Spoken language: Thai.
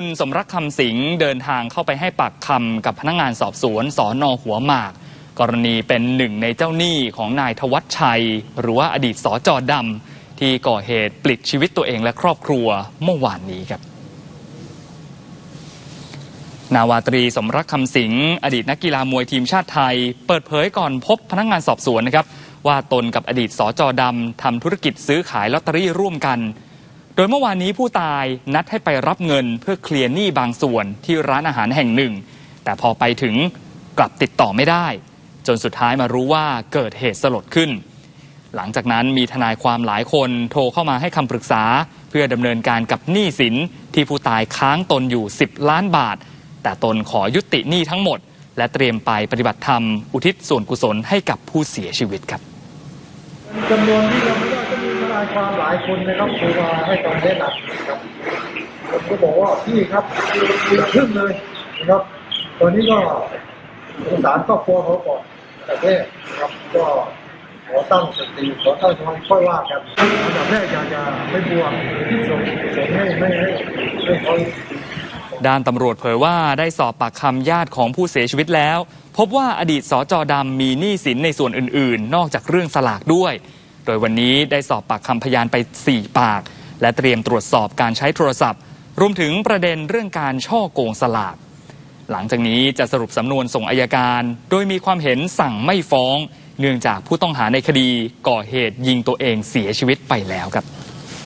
คุณสมรักคำสิงเดินทางเข้าไปให้ปากคำกับพนักงานสอบสวนสอนอหัวหมาก กรณีเป็นหนึ่งในเจ้าหนี้ของนายทวัชชัย หรือว่าอดีตสจดำที่ก่อเหตุปลิดชีวิตตัวเองและครอบครัวเมื่อวานนี้ครับ นาวาตรีสมรักคำสิงอดีตนักกีฬามวยทีมชาติไทย เปิดเผยก่อนพบพนักงานสอบสวนนะครับ ว่าตนกับอดีตสจดำทำธุรกิจซื้อขายลอตเตอรี่ร่วมกัน โดยเมื่อวานนี้ผู้ตายนัดให้ไปรับเงินเพื่อเคลียร์หนี้บางส่วนที่ร้านอาหารแห่งหนึ่ง แต่พอไปถึงกลับติดต่อไม่ได้ จนสุดท้ายมารู้ว่าเกิดเหตุสลดขึ้น หลังจากนั้นมีทนายความหลายคนโทรเข้ามาให้คำปรึกษา เพื่อดำเนินการกับหนี้สินที่ผู้ตายค้างตนอยู่ 10 ล้านบาท แต่ตนขอยุติหนี้ทั้งหมด และเตรียมไปปฏิบัติธรรม อุทิศส่วนกุศลให้กับผู้เสียชีวิตครับจำนวนที่ยังไม่ มีทนายความหลายคนนะครับโทรมาให้คำแนะนำนะครับผมก็บอกว่าพี่ครับคือครึ่งเลยนะครับ ตอนนี้ก็สงสารครอบครัวเขาก่อนแต่แรกนะครับก็ขอตั้งสติขอตั้งสมาธิค่อยว่ากันอันดับแรกอยากจะไม่บวกที่ส่งส่งให้ให้ให้ให้เขาด้านตำรวจเผยว่าได้สอบปากคำญาติของผู้เสียชีวิตแล้ว พบว่าอดีตสจดำมีหนี้สินในส่วนอื่น ๆ นอกจากเรื่องสลากด้วย โดยวันนี้ได้สอบปากคำพยานไป 4 ปาก และเตรียมตรวจสอบการใช้โทรศัพท์ รวมถึงประเด็นเรื่องการช่อโกงสลาก หลังจากนี้จะสรุปสำนวนส่งอายการ โดยมีความเห็นสั่งไม่ฟ้อง เนื่องจากผู้ต้องหาในคดีก่อเหตุยิงตัวเองเสียชีวิตไปแล้วครับ